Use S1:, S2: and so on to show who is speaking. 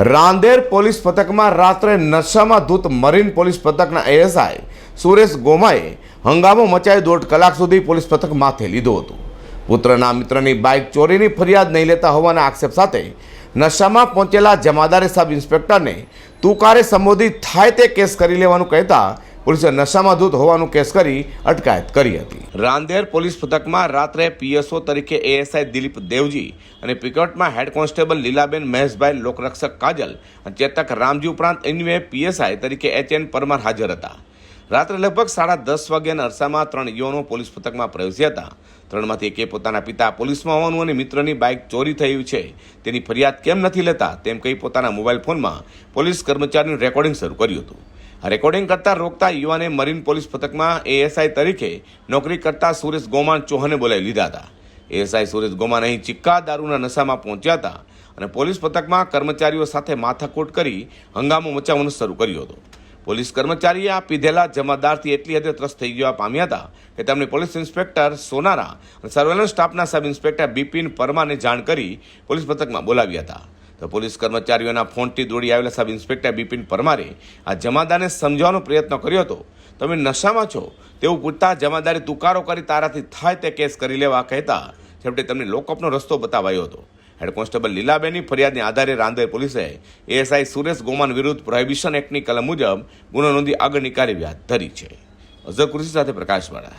S1: Rander police પથકમાં રાત્રે નશામાં ધૂત મરીન પોલીસ પથકના એએસઆઈ સુરેશ ગોમાએ હંગામો મચાવી દોઢ કલાક સુધી પોલીસ પથક માથે લીધો હતો. પુત્રના મિત્રની બાઇક ચોરીની ફરિયાદ નહીં લેતા હોવાના આક્ષેપ સાથે નશામાં પહોંચેલા જમાદારે સબ ઇન્સ્પેક્ટરને તુકારે સંબોધિત થાય તે કેસ કરી લેવાનું કહેતા પોલીસે નશામાં ધૂત હોવાનું કેસ કરી અટકાયત કરી હતી. રાંદેર પોલીસ પથકમાં રાત્રે પીએસઓ તરીકે એએસઆઈ દિલીપ દેવજી અને પિકટમાં હેડ કોન્સ્ટેબલ લીલાબેન મહેશભાઈ લોકરક્ષક કાજલ અને ચેતક રામજી ઉપરાંત અન્ય પીએસઆઈ તરીકે એચ એન પરમાર હાજર હતા. રાત્રે લગભગ સાડા દસ વાગ્યાના અરસામાં ત્રણ યુવાનો પોલીસ પથકમાં પ્રવેશ્યા હતા. ત્રણમાંથી એકે પોતાના પિતા પોલીસમાં હોવાનું અને મિત્રની બાઇક ચોરી થયું છે. તેની ફરિયાદ કેમ નથી લેતા તેમ કહી પોતાના મોબાઈલ ફોનમાં પોલીસ કર્મચારીનું રેકોર્ડિંગ શરૂ કર્યું હતું. રેકોર્ડિંગ કરતા રોકતા યુવાને મરીન પોલીસ પથકમાં એએસઆઈ તરીકે નોકરી કરતા સુરેશ ગોમાન ચૌહાણે બોલાવી લીધા હતા. એએસઆઈ સુરેશ ગોમાન અહીં ચિક્કા દારૂના નશામાં પહોંચ્યા હતા અને પોલીસ પથકમાં કર્મચારીઓ સાથે માથાકૂટ કરી હંગામો મચાવવાનું શરૂ કર્યો હતો. પોલીસ કર્મચારીએ આ પીધેલા જમાદારથી એટલી હદે ત્રસ્ત થઈ જવા પામ્યા હતા કે તેમણે પોલીસ ઇન્સ્પેક્ટર સોનારા અને સર્વેલન્સ સ્ટાફના સબ ઇન્સ્પેક્ટર બિપિન પરમાને જાણ કરી પોલીસ પથકમાં બોલાવ્યા હતા. તો પોલીસ કર્મચારીઓના ફોનથી દોડી આવેલા સબ ઇન્સ્પેક્ટર બિપિન પરમારે આ જમાદારને સમજાવવાનો પ્રયત્ન કર્યો હતો. તમે નશામાં છો? તેવું પૂછતા જમાદારે તુકારો કરી તારાથી થાય તે કેસ કરી લેવા કહેતા છેવટે તેમને લોકઅપનો રસ્તો બતાવાયો હતો. હેડ કોન્સ્ટેબલ લીલાબેનની ફરિયાદને આધારે રાંદેર પોલીસે એએસઆઈ સુરેશ ગોમાન વિરુદ્ધ પ્રોહિબિશન એક્ટની કલમ મુજબ ગુનો નોંધી આગળની કાર્યવાહી હાથ ધરી છે. અઝર કૃષિ સાથે પ્રકાશવાળા